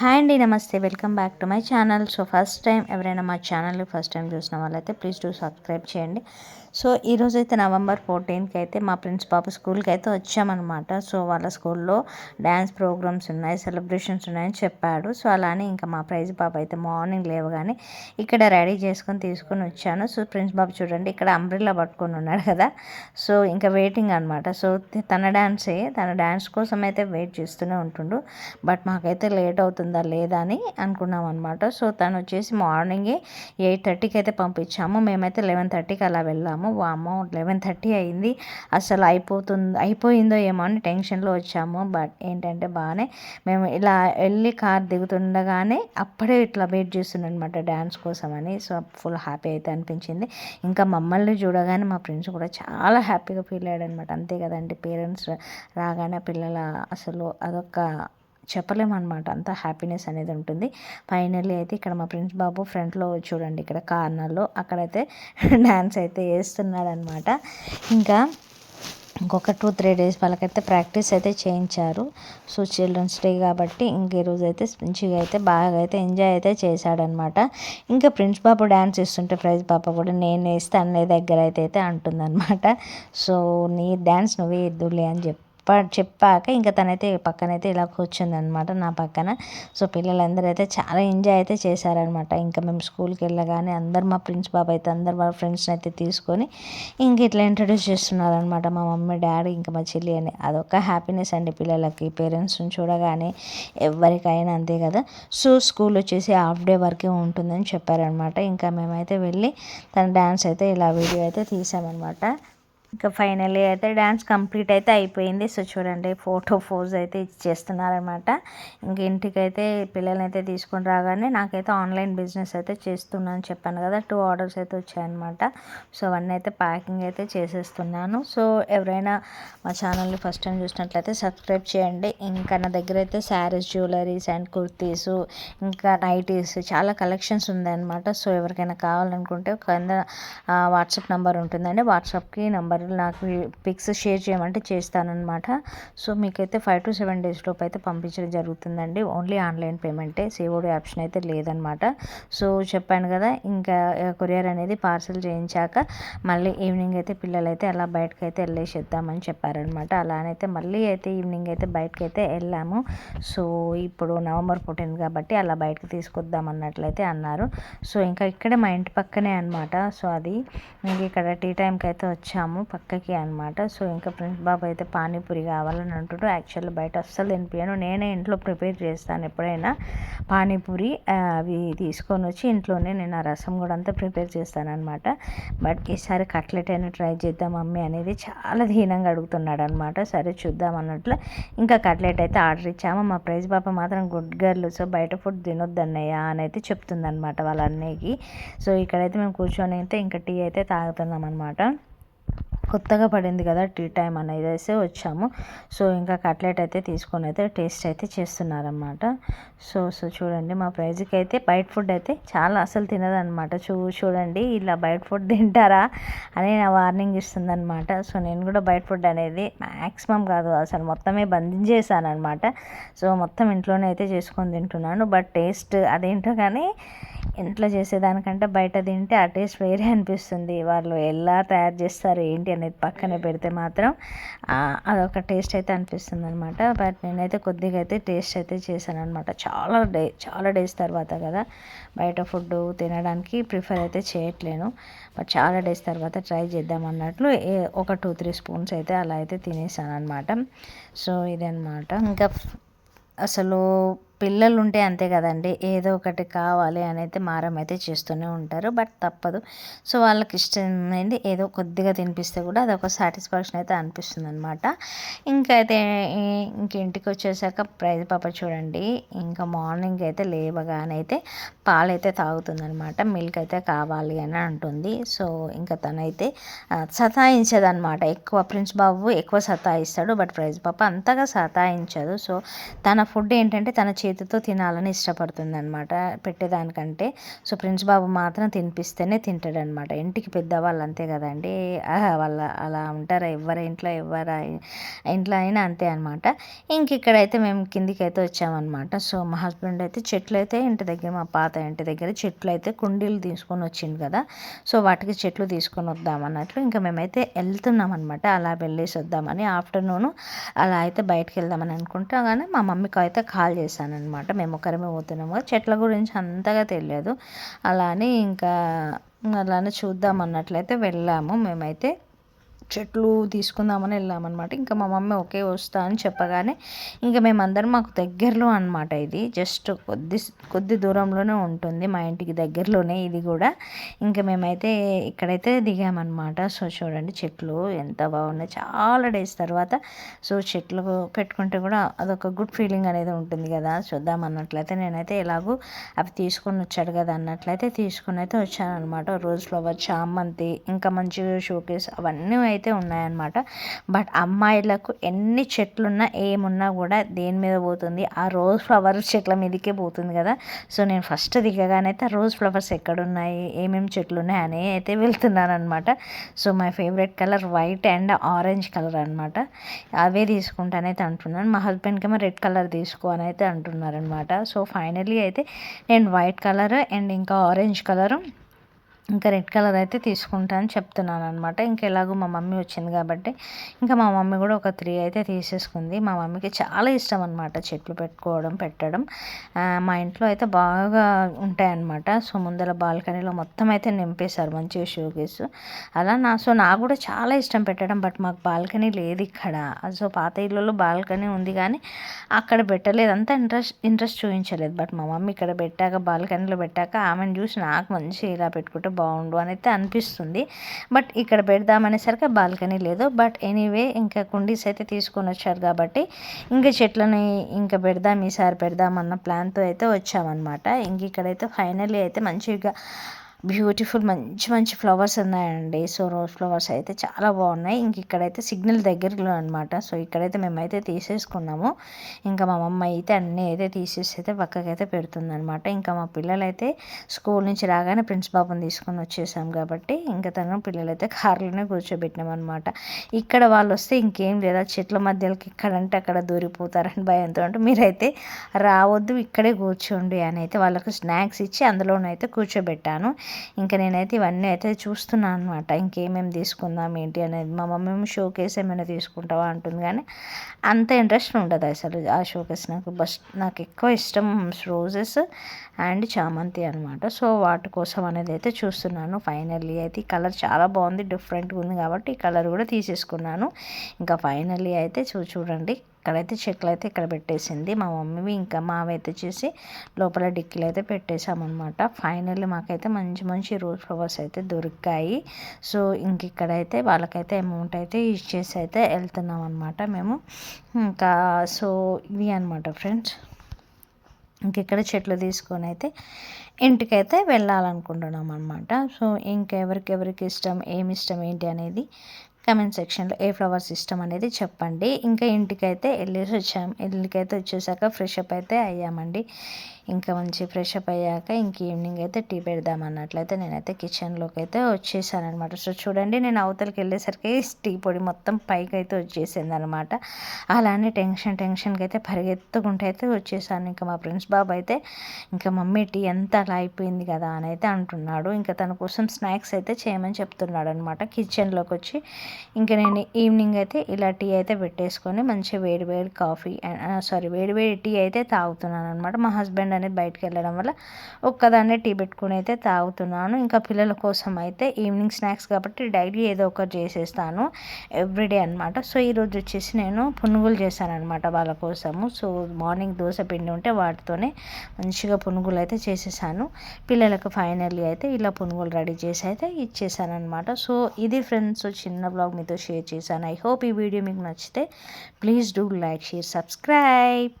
Hi అండి నమస్తే. Welcome back to my channel. So first time ఎవరైనా మా ఛానల్ని ఫస్ట్ టైం చూసిన వాళ్ళైతే ప్లీజ్ డూ సబ్స్క్రైబ్ చేయండి. సో ఈరోజు అయితే నవంబర్ ఫోర్టీన్కి అయితే మా ఫ్రెండ్స్ పాప స్కూల్కి అయితే వచ్చామన్నమాట. సో వాళ్ళ స్కూల్లో డ్యాన్స్ ప్రోగ్రామ్స్ ఉన్నాయి సెలబ్రేషన్స్ ఉన్నాయని చెప్పాడు. సో అలానే ఇంకా మా ప్రైజ్ పాప అయితే మార్నింగ్ లేవగానే ఇక్కడ రెడీ చేసుకొని తీసుకొని వచ్చాను. సో ప్రిన్స్ బాబు చూడండి ఇక్కడ అంబ్రిల్లా పట్టుకొని ఉన్నాడు కదా. సో ఇంకా వెయిటింగ్ అనమాట సో తన డ్యాన్సే తన డ్యాన్స్ కోసం అయితే వెయిట్ చేస్తూనే ఉంటుండు. బట్ మాకైతే లేట్ అవుతుందా లేదా అని అనుకున్నాం అనమాట సో తను వచ్చేసి మార్నింగే ఎయిట్ థర్టీకి అయితే పంపించాము. మేమైతే లెవెన్ థర్టీకి అలా వెళ్ళాము. వచ్చాము. వామో లెవెన్ థర్టీ అయింది. అసలు అయిపోతుంది అయిపోయిందో ఏమో అని టెన్షన్లో వచ్చాము. బట్ ఏంటంటే బాగానే మేము ఇలా వెళ్ళి కార్ దిగుతుండగానే అప్పుడే ఇట్లా వెయిట్ చేస్తున్నాం అనమాట డ్యాన్స్ కోసం అని సో ఫుల్ హ్యాపీ అయితే అనిపించింది. ఇంకా మమ్మల్ని చూడగానే మా ఫ్రెండ్స్ కూడా చాలా హ్యాపీగా ఫీల్ అయ్యాడు అనమాట అంతే కదండి పేరెంట్స్ రాగానే పిల్లల అసలు అదొక చెప్పలేమన్నమాట. అంత హ్యాపీనెస్ అనేది ఉంటుంది. ఫైనల్లీ అయితే ఇక్కడ మా ఫ్రెండ్స్ బాబు ఫ్రంట్లో చూడండి ఇక్కడ కార్నర్లో అక్కడైతే డ్యాన్స్ అయితే వేస్తున్నాడనమాట ఇంకా ఇంకొక టూ త్రీ డేస్ వాళ్ళకైతే ప్రాక్టీస్ అయితే చేయించారు. సో చిల్డ్రన్స్ డే కాబట్టి ఇంక రోజు అయితే మంచిగా అయితే బాగా అయితే ఎంజాయ్ అయితే చేశాడనమాట ఇంకా ప్రిన్స్ బాబు డ్యాన్స్ ఇస్తుంటే ప్రైజ్ పాప కూడా నేను వేస్తే అన్నయ్య దగ్గర అయితే అయితే అంటుందన్నమాట. సో నీ డ్యాన్స్ నువ్వే ఇద్దులే అని చెప్పి చెప్పాక ఇంకా తనైతే పక్కనైతే ఇలా కూర్చుంది అనమాట నా పక్కన. సో పిల్లలందరూ అయితే చాలా ఎంజాయ్ అయితే చేశారనమాట. ఇంకా మేము స్కూల్కి వెళ్ళగానే అందరు మా ఫ్రెండ్స్ బాబు అయితే అందరు వాళ్ళ ఫ్రెండ్స్ని అయితే తీసుకొని ఇంక ఇట్లా ఇంట్రడ్యూస్ చేస్తున్నారనమాట. మా మమ్మీ డాడీ ఇంకా మా చెల్లి అని. అదొక హ్యాపీనెస్ అండి పిల్లలకి. పేరెంట్స్ని చూడగానే ఎవరికైనా అంతే కదా. సో స్కూల్ వచ్చేసి హాఫ్ డే వరకే ఉంటుందని చెప్పారనమాట. ఇంకా మేమైతే వెళ్ళి తన డ్యాన్స్ అయితే ఇలా వీడియో అయితే తీసామన్నమాట ఇంకా ఫైనల్లీ అయితే డ్యాన్స్ కంప్లీట్ అయితే అయిపోయింది. సో చూడండి ఫోటో ఫోజ్ అయితే ఇచ్చేస్తున్నారనమాట ఇంక ఇంటికైతే పిల్లల్ని అయితే తీసుకొని రాగానే నాకైతే ఆన్లైన్ బిజినెస్ అయితే చేస్తున్నాను చెప్పాను కదా టూ ఆర్డర్స్ అయితే వచ్చాయన్నమాట. సో అవన్నీ అయితే ప్యాకింగ్ అయితే చేసేస్తున్నాను. సో ఎవరైనా మా ఛానల్ని ఫస్ట్ టైం చూసినట్లయితే సబ్స్క్రైబ్ చేయండి. ఇంకా నా దగ్గర అయితే శారీస్ జ్యువెలరీస్ అండ్ కుర్తీస్ ఇంకా నైటీస్ చాలా కలెక్షన్స్ ఉందన్నమాట సో ఎవరికైనా కావాలనుకుంటే కింద వాట్సాప్ నెంబర్ ఉంటుందండి. వాట్సాప్కి నెంబర్ మరి నాకు పిక్స్ షేర్ చేయమంటే చేస్తానన్నమాట. సో మీకైతే ఫైవ్ టు సెవెన్ డేస్ లోపు అయితే పంపించడం జరుగుతుందండి. ఓన్లీ ఆన్లైన్ పేమెంటే సేవోడి ఆప్షన్ అయితే లేదనమాట సో చెప్పాను కదా ఇంకా కొరియర్ అనేది పార్సల్ చేయించాక మళ్ళీ ఈవినింగ్ అయితే పిల్లలైతే అలా బయటకు అయితే వెళ్ళేసేద్దామని చెప్పారనమాట అలానైతే మళ్ళీ అయితే ఈవినింగ్ అయితే బయటకు అయితే వెళ్ళాము. సో ఇప్పుడు నవంబర్ ఫోర్టీన్ కాబట్టి అలా బయటకు తీసుకొద్దాం అన్నట్లయితే అన్నారు. సో ఇంకా ఇక్కడే మా ఇంటి పక్కనే అనమాట సో అది ఇంక ఇక్కడ టీ టైంకి అయితే వచ్చాము. పక్కకి అనమాట సో ఇంకా ఫ్రెండ్స్ బాబు అయితే పానీపూరి కావాలని అంటుంటూ యాక్చువల్లీ బయట అస్సలు తినిపించాను నేనే ఇంట్లో ప్రిపేర్ చేస్తాను ఎప్పుడైనా పానీపూరి అవి తీసుకొని వచ్చి ఇంట్లోనే నేను ఆ రసం కూడా అంతా ప్రిపేర్ చేస్తాను అనమాట బట్ ఈసారి కట్లెట్ అయినా ట్రై చేద్దాం మమ్మీ అనేది చాలా దీనంగా అడుగుతున్నాడు అనమాట సరే చూద్దాం అన్నట్లు ఇంకా కట్లెట్ అయితే ఆర్డర్ ఇచ్చాము. మా ప్రైజ్ పాప మాత్రం గుడ్ గర్ల్. సో బయట ఫుడ్ తినొద్దన్నయ్య అని అయితే చెప్తుందనమాట వాళ్ళ అన్నయ్యకి. సో ఇక్కడైతే మేము కూర్చొని అయితే ఇంకా టీ అయితే తాగుతున్నాం అనమాట కొత్తగా పడింది కదా టీ టైం అనేది అయితే వచ్చాము. సో ఇంకా కట్లెట్ అయితే తీసుకొని అయితే టేస్ట్ అయితే చేస్తున్నారనమాట సో సో చూడండి మా ప్రైజ్కి అయితే బయట ఫుడ్ అయితే చాలా అసలు తినదనమాట చూ చూడండి ఇలా బయట ఫుడ్ తింటారా అని నా వార్నింగ్ ఇస్తుందనమాట సో నేను కూడా బయట ఫుడ్ అనేది మ్యాక్సిమం కాదు అసలు మొత్తమే బంధించేసానమాట సో మొత్తం ఇంట్లోనే అయితే చేసుకొని తింటున్నాను. బట్ టేస్ట్ అదేంటో కానీ ఇంట్లో చేసేదానికంటే బయట తింటే ఆ టేస్ట్ వేరే అనిపిస్తుంది. వాళ్ళు ఎలా తయారు చేస్తారు ఏంటి అనేది పక్కన పెడితే మాత్రం అదొక టేస్ట్ అయితే అనిపిస్తుంది అనమాట బట్ నేనైతే కొద్దిగా అయితే టేస్ట్ అయితే చేశాను అనమాట చాలా డే చాలా డేస్ తర్వాత కదా బయట ఫుడ్ తినడానికి ప్రిఫర్ అయితే చేయట్లేను. బట్ చాలా డేస్ తర్వాత ట్రై చేద్దాం అన్నట్లు ఒక టూ త్రీ స్పూన్స్ అయితే అలా అయితే తినేసాను అనమాట సో ఇదనమాట ఇంకా అసలు పిల్లలు ఉంటే అంతే కదండి. ఏదో ఒకటి కావాలి అని అయితే మారం అయితే చేస్తూనే ఉంటారు. బట్ తప్పదు. సో వాళ్ళకి ఇష్టమైంది ఏదో కొద్దిగా తినిపిస్తే కూడా అదొక సాటిస్ఫాక్షన్ అయితే అనిపిస్తుంది అనమాట ఇంకా అయితే ఇంక ఇంటికి వచ్చేసాక ప్రైజ్ పాప చూడండి. ఇంకా మార్నింగ్ అయితే లేవగానైతే పాలైతే తాగుతుందనమాట మిల్క్ అయితే కావాలి అని అంటుంది. సో ఇంకా తనైతే సతాయించదనమాట ఎక్కువ ప్రిన్స్ బాబు ఎక్కువ సతాయిస్తాడు. బట్ ప్రైజ్ పాప అంతగా సతాయించదు. సో తన ఫుడ్ ఏంటంటే తన చే చేతితో తినాలని ఇష్టపడుతుంది అనమాట పెట్టేదానికంటే. సో ప్రిన్స్ బాబు మాత్రం తినిపిస్తేనే తింటాడనమాట ఇంటికి పెద్దవాళ్ళు అంతే కదండి. వాళ్ళ అలా ఉంటారా? ఎవరి ఇంట్లో ఎవరి ఇంట్లో అయినా అంతే అనమాట ఇంక ఇక్కడైతే మేము కిందికి అయితే వచ్చామన్నమాట. సో మా హస్బెండ్ అయితే చెట్లు అయితే ఇంటి దగ్గర మా పాత ఇంటి దగ్గర చెట్లు అయితే కుండీలు తీసుకొని వచ్చింది కదా. సో వాటికి చెట్లు తీసుకొని వద్దామన్నట్లు ఇంకా మేమైతే వెళ్తున్నాం అనమాట అలా వెళ్ళేసి వద్దామని ఆఫ్టర్నూన్ అలా అయితే బయటకు వెళ్దామని అనుకుంటా కానీ మా మమ్మీకి అయితే కాల్ చేశాను అనమాట మేము ఒక్కరమే పోతున్నాము. చెట్ల గురించి అంతగా తెలియదు. అలానే ఇంకా అలానే చూద్దాం అన్నట్లయితే వెళ్ళాము. మేమైతే చెట్లు తీసుకుందామని వెళ్ళామన్నమాట. ఇంకా మా మమ్మీ ఓకే వస్తా అని చెప్పగానే ఇంకా మేమందరం మాకు దగ్గరలో అనమాట ఇది. జస్ట్ కొద్ది కొద్ది దూరంలోనే ఉంటుంది మా ఇంటికి దగ్గరలోనే ఇది కూడా. ఇంకా మేమైతే ఇక్కడైతే దిగామన్నమాట. సో చూడండి చెట్లు ఎంత బాగున్నాయి. చాలా డేస్ తర్వాత సో చెట్లు పెట్టుకుంటే కూడా అదొక గుడ్ ఫీలింగ్ అనేది ఉంటుంది కదా. చూద్దాం అన్నట్లయితే నేనైతే ఎలాగో అవి తీసుకొని వచ్చాడు కదా అన్నట్లయితే తీసుకొని అయితే వచ్చాను అనమాట రోజు ఫ్లవర్ చామంతి ఇంకా మంచిగా షోకేస్ అవన్నీ అయితే ఉన్నాయన్నమాట. బట్ అమ్మాయిలకు ఎన్ని చెట్లున్నా ఏమున్నా కూడా దేని మీద పోతుంది? ఆ రోజ్ ఫ్లవర్ చెట్ల మీదకే పోతుంది కదా. సో నేను ఫస్ట్ దిగగానైతే ఆ రోజ్ ఫ్లవర్స్ ఎక్కడున్నాయి? ఏమేమి చెట్లు ఉన్నాయి అని అయితే వెళ్తున్నాను అనమాట so my favourite colour white and orange colour అనమాట అవే తీసుకుంటానైతే అంటున్నాను. మా హస్బెండ్కి ఏమో రెడ్ కలర్ తీసుకో అని అయితే అంటున్నారనమాట సో ఫైనలీ అయితే నేను వైట్ కలర్ అండ్ ఇంకా ఆరెంజ్ కలరు ఇంకా రెడ్ కలర్ అయితే తీసుకుంటాను చెప్తున్నాను అనమాట ఇంకా ఎలాగో మా మమ్మీ వచ్చింది కాబట్టి ఇంకా మా మమ్మీ కూడా ఒక త్రీ అయితే తీసేసుకుంది. మా మమ్మీకి చాలా ఇష్టం అనమాట చెట్లు పెట్టుకోవడం పెట్టడం. మా ఇంట్లో అయితే బాగా ఉంటాయన్నమాట. సో ముందర బాల్కనీలో మొత్తం అయితే నింపేశారు మంచిగా షోకేస్. అలా నా సో నాకు కూడా చాలా ఇష్టం పెట్టడం బట్ మాకు బాల్కనీ లేదు ఇక్కడ. సో పాత ఇళ్ళలో బాల్కనీ ఉంది కానీ అక్కడ పెట్టలేదు. అంత ఇంట్రెస్ట్ ఇంట్రెస్ట్ చూపించలేదు. బట్ మా మమ్మీ ఇక్కడ పెట్టాక బాల్కనీలో పెట్టాక ఆమెను చూసి నాకు మంచి ఇలా పెట్టుకుంటే బాగుండు అని అయితే అనిపిస్తుంది. బట్ ఇక్కడ పెడదామనేసరికి బాల్కనీ లేదు. బట్ ఎనీవే ఇంకా కుండీస్ అయితే తీసుకొని వచ్చారు కాబట్టి ఇంకా చెట్లని ఇంకా పెడదాం ఈసారి పెడదాం అన్న ప్లాన్తో అయితే వచ్చామన్నమాట. ఇంక ఇక్కడైతే ఫైనలీ అయితే మంచిగా బ్యూటిఫుల్ మంచి మంచి ఫ్లవర్స్ ఉన్నాయండి. సో రోజ్ ఫ్లవర్స్ అయితే చాలా బాగున్నాయి. ఇంక ఇక్కడైతే సిగ్నల్ దగ్గరలో అనమాట సో ఇక్కడైతే మేమైతే తీసేసుకున్నాము. ఇంకా మా మమ్మ అయితే అన్నీ అయితే తీసేసి అయితే పక్కకైతే పెడుతుంది అనమాట ఇంకా మా పిల్లలైతే స్కూల్ నుంచి రాగానే ప్రిన్స్ బాబుని తీసుకొని వచ్చేసాం కాబట్టి ఇంకా తను పిల్లలైతే కార్లోనే కూర్చోబెట్టినాం అనమాట ఇక్కడ వాళ్ళు వస్తే ఇంకేం లేదా? చెట్ల మధ్యలోకి ఇక్కడంటే అక్కడ దూరిపోతారని భయంతో అంటే మీరైతే రావద్దు ఇక్కడే కూర్చోండి అని అయితే వాళ్ళకు స్నాక్స్ ఇచ్చి అందులోనైతే కూర్చోబెట్టాను. ఇంకా నేనైతే ఇవన్నీ అయితే చూస్తున్నాను అనమాట ఇంకేమేమి తీసుకుందాం ఏంటి అనేది. మా మమ్మీ షోకేస్ ఏమైనా తీసుకుంటావా అంటుంది కానీ అంత ఇంట్రెస్ట్ ఉండదు అసలు ఆ షోకేస్ నాకు. బస్ నాకు ఎక్కువ ఇష్టం రోజెస్ అండ్ చామంతి అనమాట సో వాటి కోసం అనేది అయితే చూస్తున్నాను. ఫైనల్లీ అయితే ఈ కలర్ చాలా బాగుంది డిఫరెంట్గా ఉంది కాబట్టి ఈ కలర్ కూడా తీసేసుకున్నాను. ఇంకా ఫైనల్లీ అయితే చూ చూడండి. ఇక్కడైతే చెట్లు అయితే ఇక్కడ పెట్టేసింది. మా మమ్మీ ఇంకా మావైతే చేసి లోపల డిక్కీలు అయితే పెట్టేశామన్నమాట. ఫైనల్లీ మాకైతే మంచి మంచి రోజ్ ఫ్లవర్స్ అయితే దొరికాయి. సో ఇంక ఇక్కడైతే వాళ్ళకైతే అమౌంట్ అయితే ఇచ్చేసి అయితే వెళ్తున్నాం అనమాట మేము. ఇంకా సో ఇది అనమాట ఫ్రెండ్స్. ఇంకెక్కడ చెట్లు తీసుకొని అయితే ఇంటికైతే వెళ్ళాలనుకుంటున్నాం అనమాట సో ఇంకెవరికెవరికి ఇష్టం ఏమి ఇష్టం ఏంటి అనేది కమెంట్ సెక్షన్లో ఏ ఫ్లవర్స్ ఇష్టం అనేది చెప్పండి. ఇంకా ఇంటికైతే వెళ్ళేసి వచ్చాము ఇంటికైతే వచ్చేసాక ఫ్రెష్ అప్ అయితే అయ్యామండి. ఇంకా మంచి ఫ్రెష్ అప్ అయ్యాక ఇంక ఈవినింగ్ అయితే టీ పెడదాం అన్నట్లయితే నేనైతే కిచెన్లోకి అయితే వచ్చేసాను అనమాట సో చూడండి నేను అవతలకి వెళ్ళేసరికి టీ పొడి మొత్తం పైకి అయితే వచ్చేసింది అనమాట అలానే టెన్షన్ టెన్షన్కి అయితే పరిగెత్తుకుంటే అయితే వచ్చేసాను. ఇంకా మా ఫ్రెండ్స్ బాబు అయితే ఇంకా మమ్మీ టీ ఎంత అలా అయిపోయింది కదా అని అయితే అంటున్నాడు. ఇంకా తన కోసం స్నాక్స్ అయితే చేయమని చెప్తున్నాడు అనమాట కిచెన్లోకి వచ్చి. ఇంకా నేను ఈవినింగ్ అయితే ఇలా టీ అయితే పెట్టేసుకొని మంచిగా వేడి వేడి కాఫీ సారీ వేడి వేడి టీ అయితే తాగుతున్నాను అనమాట మా హస్బెండ్ అనేది బయటకు వెళ్ళడం వల్ల ఒక్కదాన్నే టీ పెట్టుకుని అయితే తాగుతున్నాను. ఇంకా పిల్లల కోసం అయితే ఈవినింగ్ స్నాక్స్ కాబట్టి డైలీ ఏదో ఒకటి చేసేస్తాను ఎవ్రీడే అనమాట సో ఈరోజు వచ్చేసి నేను పునుగులు చేశాను అనమాట వాళ్ళ కోసము. సో మార్నింగ్ దోశ పిండి ఉంటే వాటితోనే మంచిగా పునుగులు అయితే చేసేసాను. పిల్లలకు ఫైనల్లీ అయితే ఇలా పునుగులు రెడీ చేసి అయితే ఇచ్చేసాను అనమాట సో ఇది ఫ్రెండ్స్ చిన్న బ్లాగ్ మీతో షేర్ చేశాను. ఐ హోప్ ఈ వీడియో మీకు నచ్చితే please do like share subscribe.